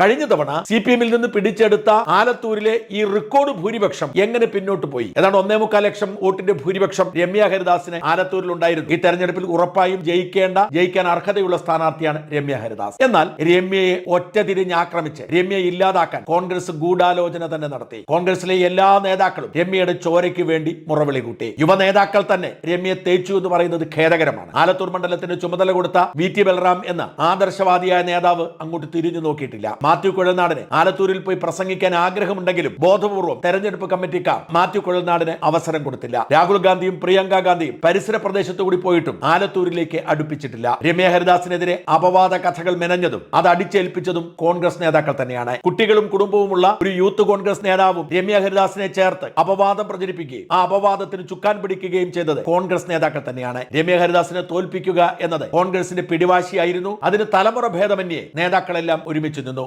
കഴിഞ്ഞ തവണ C P എമ്മിൽ നിന്ന് പിടിച്ചെടുത്ത ആലത്തൂരിലെ ഈ റെക്കോർഡ് ഭൂരിപക്ഷം എങ്ങനെ പിന്നോട്ട് പോയി? ഏതാണ്ട് ഒന്നേ മുക്കാൽ ലക്ഷം വോട്ടിന്റെ ഭൂരിപക്ഷം രമ്യ ഹരിദാസിന് ആലത്തൂരിൽ ഉണ്ടായിരുന്നു. ഈ തെരഞ്ഞെടുപ്പിൽ ഉറപ്പായും ജയിക്കേണ്ട ജയിക്കാൻ അർഹതയുള്ള സ്ഥാനാർത്ഥിയാണ് രമ്യ ഹരിദാസ്. എന്നാൽ രമ്യയെ ഒറ്റ തിരിഞ്ഞ് ആക്രമിച്ച് രമ്യയെ ഇല്ലാതാക്കാൻ കോൺഗ്രസ് ഗൂഢാലോചന തന്നെ നടത്തി. കോൺഗ്രസിലെ എല്ലാ നേതാക്കളും രമ്യയുടെ ചോരയ്ക്ക് വേണ്ടി മുറവിളി കൂട്ടി. യുവ നേതാക്കൾ തന്നെ രമ്യയെ തേച്ചു എന്ന് പറയുന്നത് ഖേദകരമാണ്. ആലത്തൂർ മണ്ഡലത്തിന് ചുമതല കൊടുത്ത വി ടി ബലറാം എന്ന ആദർശവാദിയായ നേതാവ് അങ്ങോട്ട് തിരിഞ്ഞു നോക്കിയിട്ടില്ല. മാത്യു കുഴൽനാടിന് ആലത്തൂരിൽ പോയി പ്രസംഗിക്കാൻ ആഗ്രഹമുണ്ടെങ്കിലും ബോധപൂർവം തെരഞ്ഞെടുപ്പ് കമ്മിറ്റിക്കാർ മാത്യു കുഴൽനാടിന് അവസരം കൊടുത്തില്ല. രാഹുൽ ഗാന്ധിയും പ്രിയങ്ക ഗാന്ധിയും പരിസര പ്രദേശത്തു കൂടി പോയിട്ടും ആലത്തൂരിലേക്ക് അടുപ്പിച്ചിട്ടില്ല. രമ്യ ഹരിദാസിനെതിരെ അപവാദ കഥകൾ മെനഞ്ഞതും അത് അടിച്ചേൽപ്പിച്ചതും കോൺഗ്രസ് നേതാക്കൾ തന്നെയാണ്. കുട്ടികളും കുടുംബവുമുള്ള ഒരു യൂത്ത് കോൺഗ്രസ് നേതാവും രമ്യ ഹരിദാസിനെ ചേർത്ത് അപവാദം പ്രചരിപ്പിക്കുകയും ആ അപവാദത്തിന് ചുക്കാൻ പിടിക്കുകയും ചെയ്തത് കോൺഗ്രസ് നേതാക്കൾ തന്നെയാണ്. രമ്യ ഹരിദാസിനെ തോൽപ്പിക്കുക എന്നത് കോൺഗ്രസിന്റെ പിടിവാശിയായിരുന്നു. അതിന് തലമുറ ഭേദമന്യേ നേതാക്കളെല്ലാം ഒരുമിച്ച് നിന്നു.